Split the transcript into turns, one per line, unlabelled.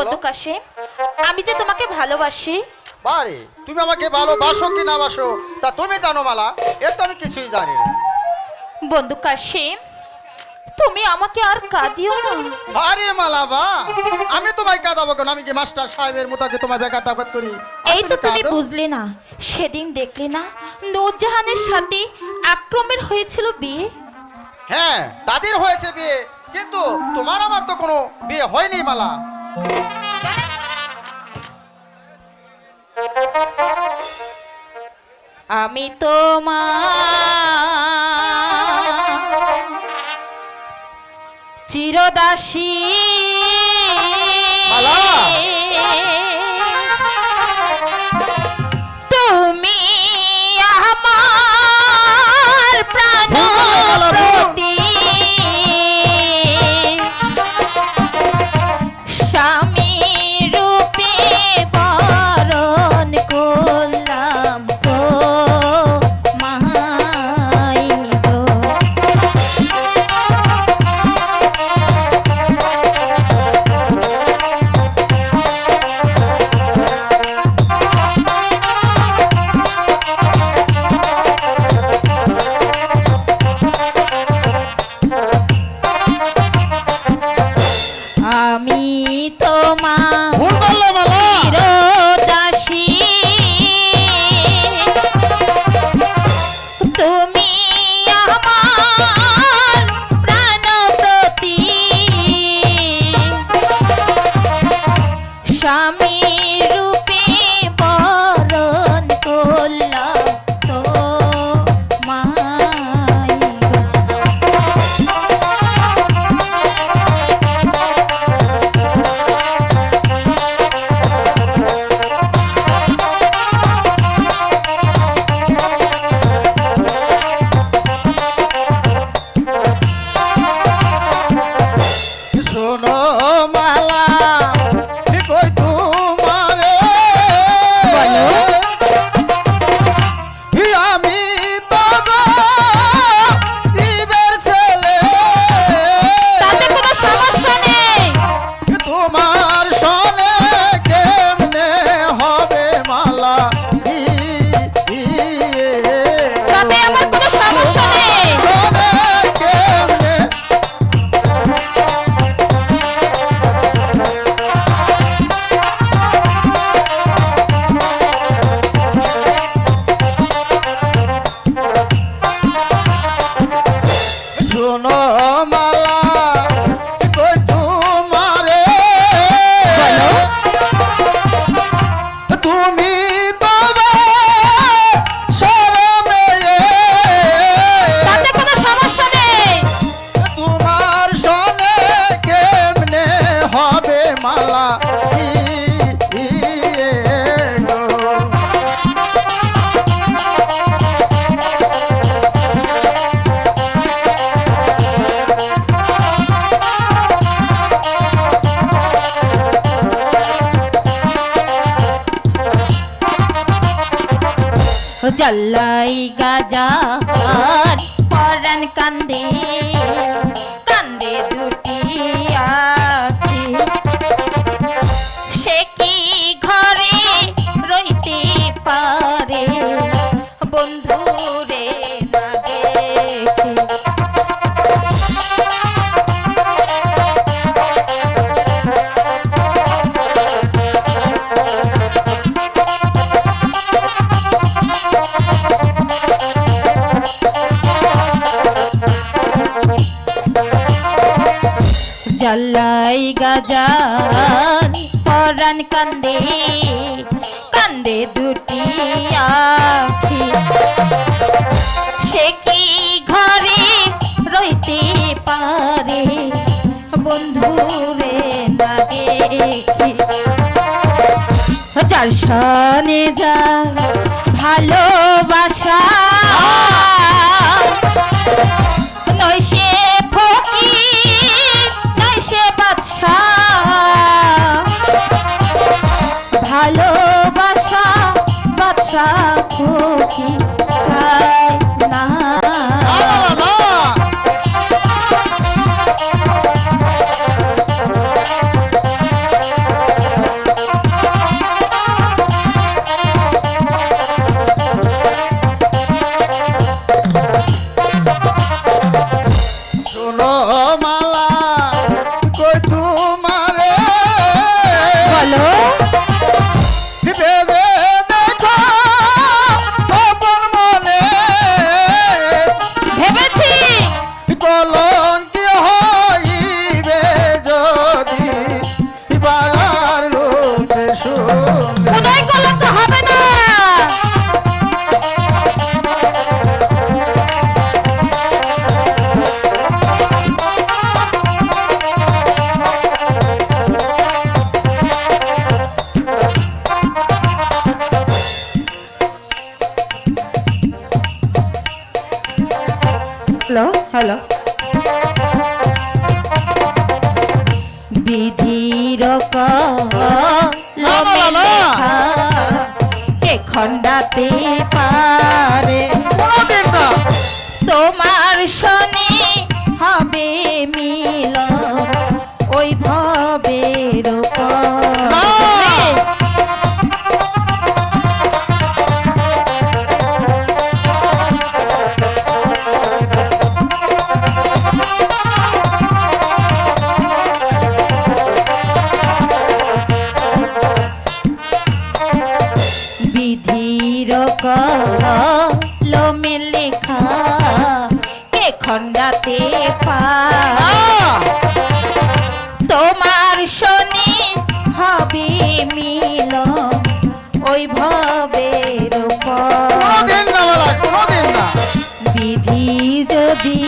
বন্ধু কাশিম আমি যে তোমাকে ভালোবাসি।
বারে তুমি আমাকে ভালোবাসো কি না বাসো তা তুমি জানো মালা এর তো আমি কিছুই জানি না।
বন্ধু কাশিম তুমি আমাকে আর কাঁদিও না।
আরে মালা বা আমি তোমায় কাঁদাবো কেন? আমি কি মাস্টার সাহেবের মতো কি তোমায় বেকার তাকাত করি?
এই তো তুমি? বুঝলে না সেদিন দেখলে না নূরজাহানের সাথে আক্রমের হয়েছিল বিয়ে।
হ্যাঁ তাদের হয়েছে বিয়ে কিন্তু তোমার আমার তো কোনো বিয়ে হয়নি মালা।
আমি তো
চিরদাসী
জাল্লাই গাজা পরান কান্দে। যার সনে যা ভালোবাসা আসলো হ্যালো বিধি রক খন্ডাতে পারে?
ঠান্ডাতে পা।
তোমার শনি হবে মিল ওই
ভাবে
বিধি যদি